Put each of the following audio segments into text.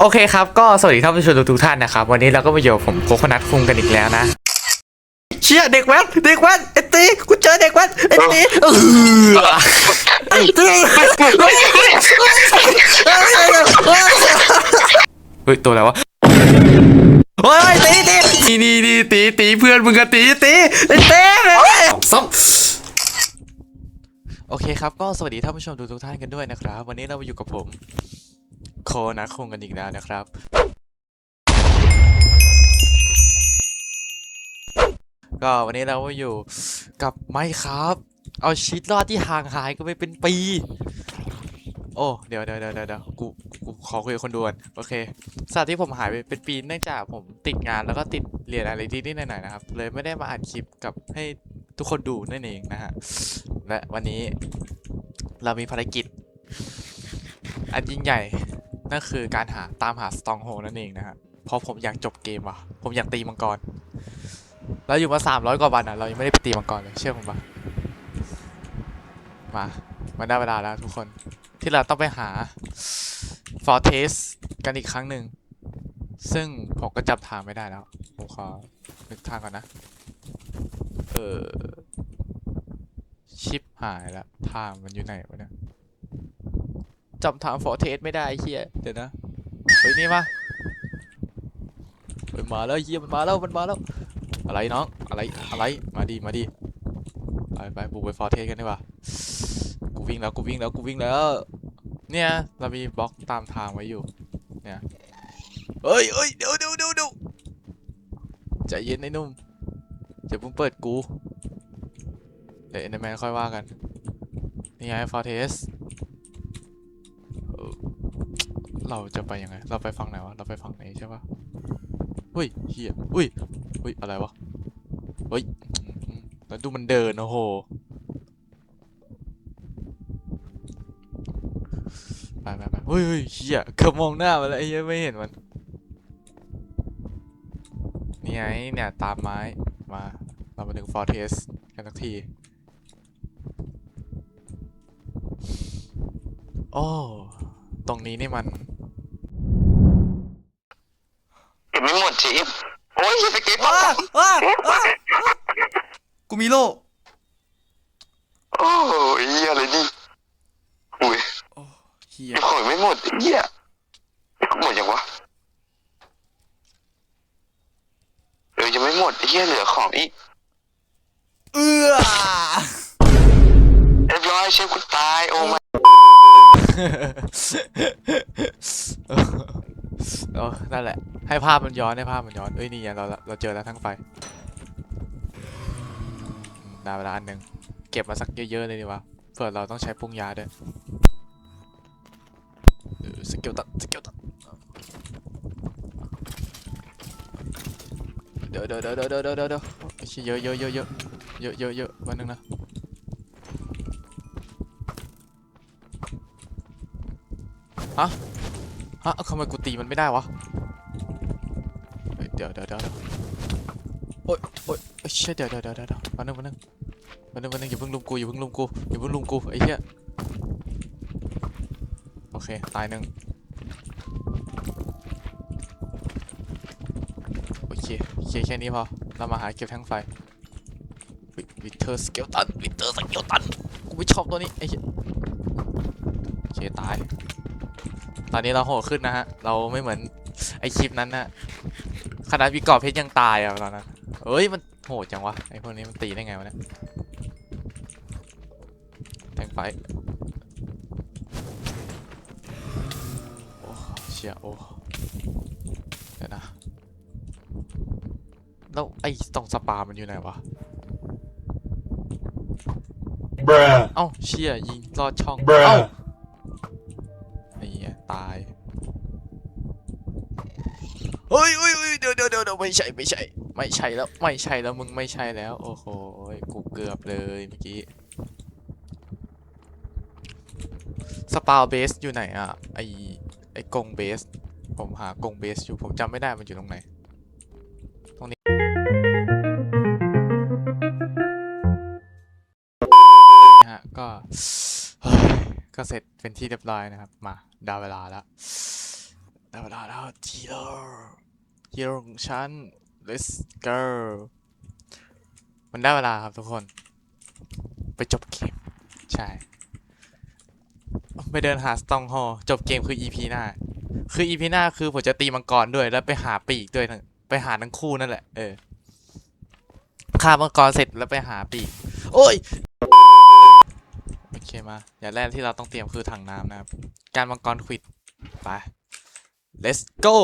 โอเคครับ ก็สวัสดีท่านผู้ชมทุกท่านนะครับ วันนี้เราก็มาอยู่กับผมโคคนัทคุงกันอีกแล้วนะ เชี่ยเด็กแว้นเด็กแว้นไอ้ตีกูเจอเด็กแว้นไอ้ตีเออไอ้ตีเฮ้ยตัวอะไรวะเฮ้ยตีตีนี่นี่นี่ตีตีเพื่อนมึงกับตีตีไอ้ตีซับโอเคครับก็สวัสดีท่านผู้ชมทุกท่านกันด้วยนะครับ วันนี้เรามาอยู่กับผม โคนะคงกันอีกแล้วนะครับ ก็วันนี้เราก็อยู่กับไมค์ครับ เอาชีวิตรอดที่ห่างหายกันไปเป็นปี โอ้เดี๋ยวเดี๋ยวเดี๋ยวเดี๋ยวกูกูขอคุยกับคนด่วนโอเคสาที่ผมหายไปเป็นปีเนื่องจากผมติดงานแล้วก็ติดเรียนอะไรที่นี่หน่อยๆนะครับ เลยไม่ได้มาอัดคลิปกับให้ทุกคนดูนั่นเองนะฮะและวันนี้เรามีภารกิจอันยิ่งใหญ่ นั่นคือการหาตามหาสตองโฮนั่นเองนะฮะเพราะผมอยากจบเกมว่ะ ผมอยากตีมังกรเราอยู่มาสามร้อยกว่าวันอะ เรายังไม่ได้ไปตีมังกรเลยเชื่อผมปะมามาได้เวลาแล้วทุกคนที่เราต้องไปหาฟอร์เทสกันอีกครั้งหนึ่ง ซึ่งผมก็จำทางไม่ได้แล้ว ผมขอนึกทางก่อนนะ เออชิปหายแล้ว ทางมันอยู่ไหนวะเนี่ย จำทางฟอร์เทสไม่ได้ไอ้เฮียเดี๋ยวนะเฮ้ยนี่ปะเฮ้ยมาแล้วไอ้เฮียมันมาแล้วมันมาแล้ว อะไรน้องอะไรอะไรมาดีมาดีไปไปบุกไปฟอร์เทสกันดีกว่ากูวิ่งแล้วกูวิ่งแล้วกูวิ่งแล้ว เนี่ยเรามีบล็อกตามทางไว้อยู่เนี่ยเฮ้ยเฮ้ยเดี๋ยวเดี๋ยวเดี๋ยวเดี๋ยวใจเย็นไอ้หนุ่มอย่าเพิ่งเปิดกูเดี๋ยวเอ็นเดอร์แมนค่อยว่ากันนี่ไงฟอร์เทส เราจะไปยังไง เราไปฝั่งไหนวะ เราไปฝั่งไหนใช่ปะเฮ้ยเฮียเฮ้ยเฮ้ย อะไรวะ เฮ้ยแล้วดูมันเดินโอ้โห ไปไปไปเฮ้ยเฮียเกือบมองหน้ามันแล้วไอ้เหี้ยไม่เห็นมัน นี่ไงเนี่ยตามไม้ มา เรามาถึงฟอร์เทสกันสักทีโอ้ ตรงนี้นี่มัน เก็บไม่หมดจีบโอ้ยสเก็ตอ้าอ้าอ้ากูมีโล่โอ้ยเหี้ยอะไรดิอุ้ยเฮียเก็บของไม่หมดเหี้ยหมดยังวะเออยังไม่หมดเหี้ยเหลือของอีกเอื้อเรียบร้อยเชฟกูตายโอ้มา เออนั่นแหละ ให้ภาพมันย้อนให้ภาพมันย้อนเอ้ยนี่ไงเราเราเจอแล้วทั้งไฟอืมได้เวลาอันหนึ่งเก็บมาสักเยอะๆเลยดีวะเผื่อเราต้องใช้ปรุงยาด้วยสกิลตัดสกิลตัดเดี๋ยวเดี๋ยวเดี๋ยวเดี๋ยวเดี๋ยวเดี๋ยวเดี๋ยวไอ้เหี้ยเยอะเยอะเยอะเยอะเยอะเยอะเยอะวันนึงนะฮะ ฮะทำไมกูตีมันไม่ได้วะเฮ้ยเดี๋ยวเดี๋ยวเดี๋ยวเดี๋ยวโอ๊ยโอ๊ยเอ้ยเชี่ยเดี๋ยวเดี๋ยวเดี๋ยวเดี๋ยวมาหนึ่งมาหนึ่งมาหนึ่งมาหนึ่งอย่าเพิ่งลุมกูอย่าเพิ่งลุมกูอย่าเพิ่งลุมกูไอ้เหี้ยโอเคตายหนึ่งโอเคโอเคแค่นี้พอเรามาหาเก็บแท่งไฟวิเทอร์สเกลตันวิเทอร์สเกลตันกูไม่ชอบตัวนี้ไอ้เหี้ยโอเคตาย ตอนนี้เราโหดขึ้นนะฮะ เราไม่เหมือนไอคลิปนั้นนะขนาดวิกรอบเพชรยังตายอะตอนนั้นเอ้ยมันโหดจังวะไอพวกนี้มันตีได้ไงวะเนี่ยแทงไฟโอ้เชี่ยโอ้เดี๋ยวนะแล้วไอ้ตรงสปามันอยู่ไหนวะ Bruh. เอ้าเชี่ยยิงลอดช่อง Bruh เอ้าไอ้เหี้ย ตายเฮ้ยเฮ้ยเฮ้ยเดี๋ยวเดี๋ยวเดี๋ยวไม่ใช่ไม่ใช่ ไม่ใช่แล้วไม่ใช่แล้วมึงไม่ใช่แล้ว โอ้โหกูเกือบเลยเมื่อกี้สปาวเบสอยู่ไหนอะไอไอกงเบส ผมหากงเบสอยู่ผมจำไม่ได้มันอยู่ตรงไหนตรงนี้ฮะก็ ก็เสร็จเป็นที่เรียบร้อยนะครับ มาได้เวลาแล้วด้ได้เวลาแล้วทีโร่ฮีโร่ของฉัน let's go มันได้เวลาครับทุกคน ไปจบเกม ใช่ ไปเดินหาสตองฮอจบเกมคือ EP หน้า คือ EP หน้าคือผมจะตีมังกรด้วย แล้วไปหาปีกด้วยไปหาทั้งคู่นั่นแหละ เออฆ่ามังกรเสร็จแล้วไปหาปีก โอ้ย เคมา อย่างแรกที่เราต้องเตรียมคือถังน้ำนะครับ การมังกรควิด ไป let's go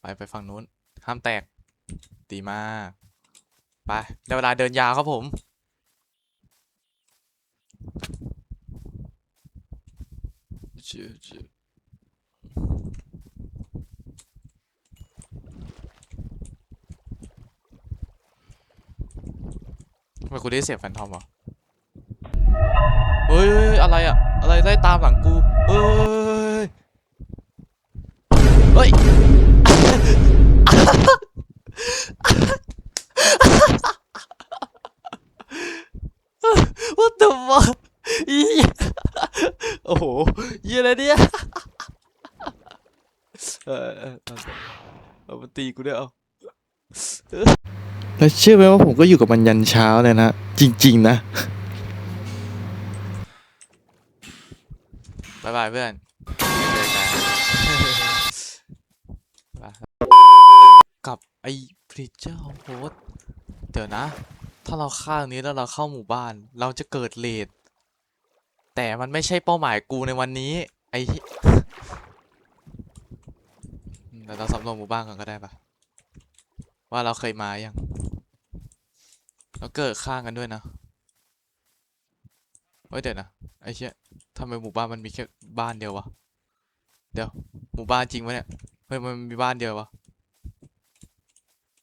ไปไปฝั่งนู้น ห้ามแตก ดีมาก ไปได้เวลาเดินยาวครับผมจืดจืดทำไมกูได้เสียงแฟนทอมเฮ้ย เฮ้ยอะไรอะอะไรไล่ตามหลังกูเฮ้ยเฮ้ย What the fuck อีโอ้โหยี่อะไรเนี่ยเออเอาเอามาตีกูด้วยเอาแล้วเชื่อไหมว่าผมก็อยู่กับมันยันเช้าเลยนะ จริง ๆ นะ บายบายเพื่อนเจอกันบายกับไอ้พริเจ้าโฮสเดี๋ยวนะ ถ้าเราฆ่าตรงนี้แล้วเราเข้าหมู่บ้าน เราจะเกิดเลทแต่มันไม่ใช่เป้าหมายกูในวันนี้ ไอ้เหี้ยอืมเดี๋ยวเราสำรวจหมู่บ้านก่อนก็ได้ปะว่าเราเคยมายังเราเกิดข้างกันด้วยนะเฮ้ยเดี๋ยวนะไอ้เชี่ย ทำไมหมู่บ้านมันมีแค่บ้านเดียววะ เดี๋ยว หมู่บ้านจริงวะเนี่ย เฮ้ย มันมีบ้านเดียววะ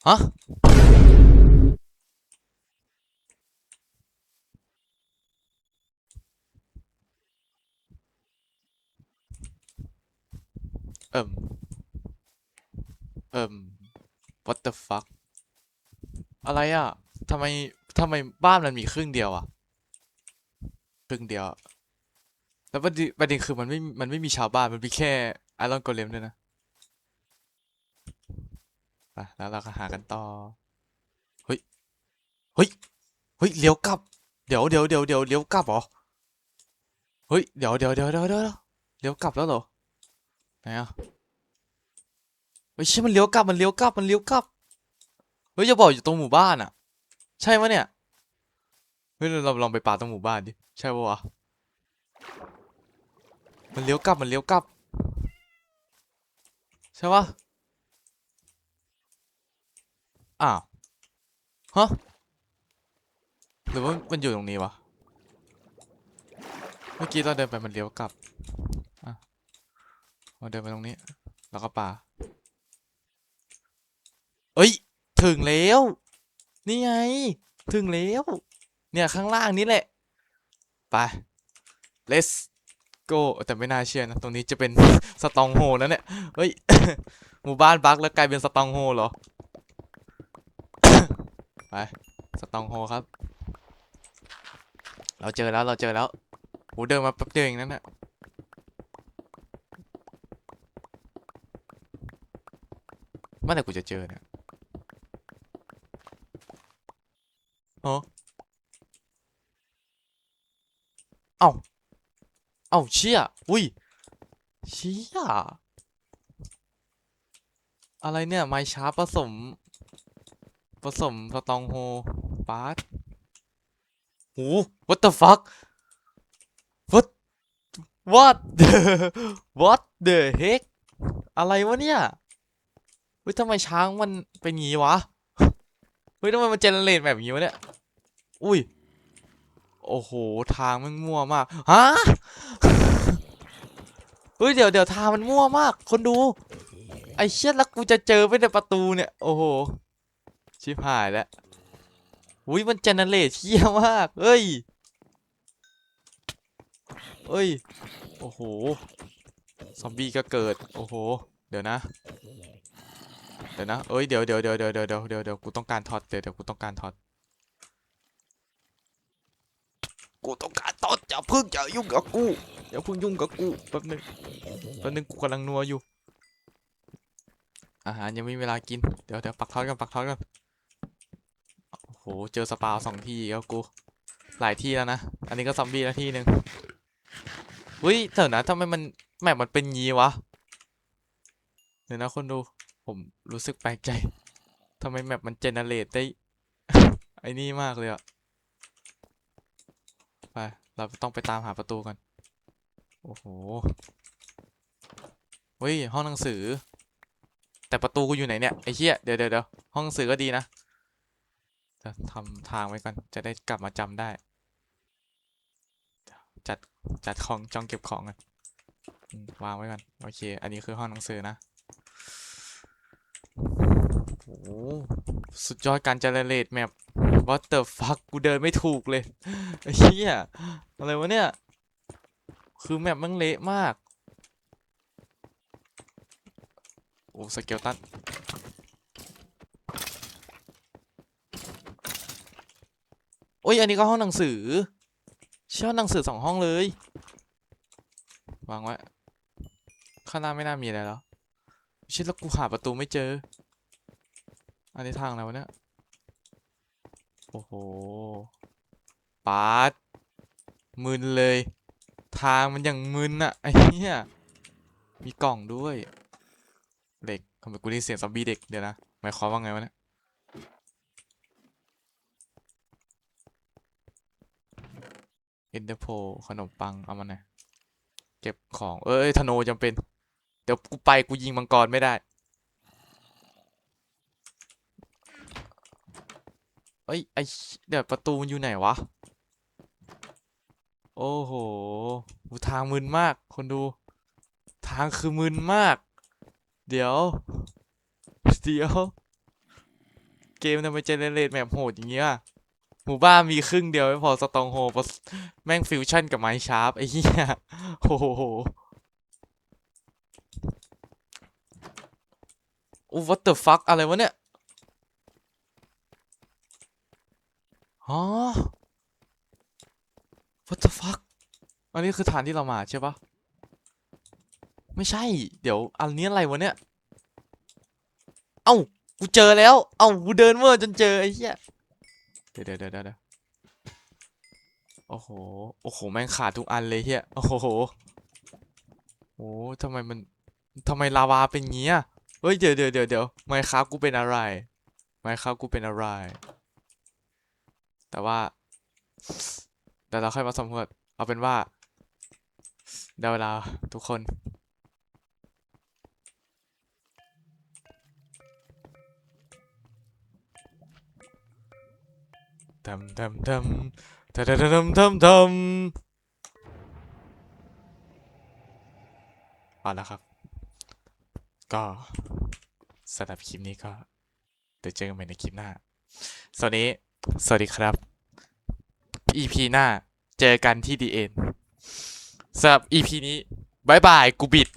ฮะ เอิ่ม เอิ่ม what the fuck อะไรอะทำไมทำไมบ้านมันมีครึ่งเดียวอะ ครึ่งเดียว แล้วประเด็นประเด็นคือมันไม่มันไม่มีชาวบ้านมันมีแค่ไอรอนโกเลมด้วยนะไปแล้วเราก็หากันต่อเฮ้ยเฮ้ยเฮ้ยเลี้ยวกลับ เดี๋ยวเดี๋ยวเดี๋ยวเดี๋ยวเลี้ยวกลับเหรอเฮ้ยเดี๋ยวเดี๋ยวเดี๋ยวเดี๋ยวเดี๋ยวเลี้ยวกลับแล้วเหรอไหนอะเฮ้ยใช่มันเลี้ยวกลับมันเลี้ยวกลับมันเลี้ยวกลับเฮ้ยจะบอกอยู่ตรงหมู่บ้านอะ ใช่ไหมเนี่ยเฮ้ยเราลองไปป่าตรงหมู่บ้านดิใช่ปะวะ มันเลี้ยวกลับ มันเลี้ยวกลับ ใช่ปะอ้าว ฮะ หรือว่ามันอยู่ตรงนี้วะ เมื่อกี้เราเดินไปมันเลี้ยวกลับ อะเราเดินไปตรงนี้ แล้วก็ป่าเอ้ย ถึงแล้ว นี่ไง ถึงแล้ว เนี่ยข้างล่างนี้แหละ ไป let's go แต่ไม่น่าเชื่อนะ ตรงนี้จะเป็นสตองโฮนะเนี่ย เฮ้ย หมู่บ้านบักแล้วกลายเป็นสตองโฮเหรอ ไป สตองโฮครับ เราเจอแล้วเราเจอแล้วโหเดินมาแป๊บเดียวเองนั่นน่ะเมื่อไหร่กูจะเจอเนี่ยอ๋อเอ้า เอ้าเชี่ยอุ้ยเชี่ยอะไรเนี่ยไม้ช้าผสม ผสมสตองโฮปาร์ตหู what the fuck what what the what the heck อะไรวะเนี่ยเฮ้ยทำไมช้างมันเป็นงี้วะเฮ้ยทำไมมันเจเนเรตแบบนี้วะเนี่ยอุ้ย โอ้โห ทางมันมั่วมากฮะเฮ้ยเดี๋ยวเดี๋ยวทางมันมั่วมาก คนดู ไอ้เชี่ยแล้วกูจะเจอไปในประตูเนี่ย โอ้โห ชิบหายแล้วอุ้ยมันเจเนเรชเชี่ยมากเฮ้ยเฮ้ย โอ้โห ซอมบี้ก็เกิด โอ้โห เดี๋ยวนะ เดี๋ยวนะ เอ้ย เดี๋ยวเดี๋ยวเดี๋ยวเดี๋ยวเดี๋ยวเดี๋ยวเดี๋ยวกูต้องการทอดเดี๋ยวเดี๋ยวกูต้องการทอด กูต้องการต้นอย่าเพิ่งอย่ายุ่งกับกูอย่าเพิ่งยุ่งกับกูแป๊บนึงแป๊บนึงกูกำลังนัวอยู่ อาหารยังไม่มีเวลากินเดี๋ยวเดี๋ยวปักทอดกันปักทอดกันโอ้โหเจอสปาสองที่แล้วกูหลายที่แล้วนะอันนี้ก็ซอมบี้แล้วที่หนึ่งเฮ้ยเดี๋ยวนะทำไมมันแมปมันเป็นงี้วะเดี๋ยวนะคนดูผมรู้สึกแปลกใจทำไมแมปมันเจเนเรตได้ไอ้นี่มากเลยอะ เราต้องไปตามหาประตูกัน โอ้โหเฮ้ยห้องหนังสือ แต่ประตูกูอยู่ไหนเนี่ยไอ้เหี้ยเดี๋ยวเดี๋ยวเดี๋ยวห้องหนังสือก็ดีนะจะทำทางไว้ก่อนจะได้กลับมาจำได้ จัดจัดของจองเก็บของกันวางไว้ก่อนโอเค อันนี้คือห้องหนังสือนะ โอ้โหสุดยอดการเจเนเรตแมป What the fuck กูเดินไม่ถูกเลยไอ้เหี้ยอะไรวะเนี่ย คือแมปมันเละมาก โอ้สเกลตันโอ้ยอันนี้ก็ห้องหนังสือเช่าหนังสือสองห้องเลยวางไว้ข้างหน้าไม่น่ามีอะไรแล้วชิดแล้วกูหาประตูไม่เจอ อันนี้ทางอะไรวะเนี่ย โอ้โหปาดมึนเลย ทางมันอย่างมึนอะไอ้เหี้ย มีกล่องด้วยเด็กทำไมกูได้เสียงซอมบี้เด็กเดี๋ยวนะหมายความว่าไงวะเนี่ยเอ็นเดอร์โพขนมปัง เอามาหน่อยเก็บของ เอ้ยธนูจำเป็น เดี๋ยวกูไปกูยิงมังกรไม่ได้ อ้ยไอเดี๋ยวประตูมันอยู่ไหนวะ โอ้โหทางมึนมาก คนดู ทางคือมึนมาก เดี๋ยว เดี๋ยว เกมทำไมเจเนเรตแมปโหดอย่างเงี้ยหมู่บ้านมีครึ่งเดียวไม่พอสตองโฮแม่งฟิวชั่นกับไม้ชาร์ปไอ้เหี้ยโอ้โหโอ้ what the fuck อะไรวะเนี่ย อ๋อ what the fuck อั นนี้คือฐานที่เรามาใช่ปะไม่ใช่ เดี๋ยวอันนี้อะไรวะเนี่ย เอ้า กูเจอแล้ว เอ้า กูเดินเมื่อจนเจอไอ้เหี้ยเดี๋ยวเดี๋ยวเดี๋ยวเดี๋ยวโอ้โห โอ้โห แม่งขาดทุกอันเลยเฮียโอ้โห โอ้ทำไมมันทำไมลาวาเป็นงี้อะเฮ้ย เดี๋ยวเดี๋ยวเดี๋ยวเดี๋ยวไมค์ครับกูเป็นอะไร ไมค์ครับกูเป็นอะไร แต่ว่าเดี๋ยวเราค่อยมาสำรวจเอาเป็นว่า เดี๋ยวเวลาทุกคน ทำทำทำทำทำทำทำทำเอาละครับ ก็สำหรับคลิปนี้ก็เดี๋ยวเจอกันใหม่ในคลิปหน้า สวัสดี สวัสดีครับ EP หน้าเจอกันที่ดีเอ็น สำหรับ EP นี้บายบาย กูบิด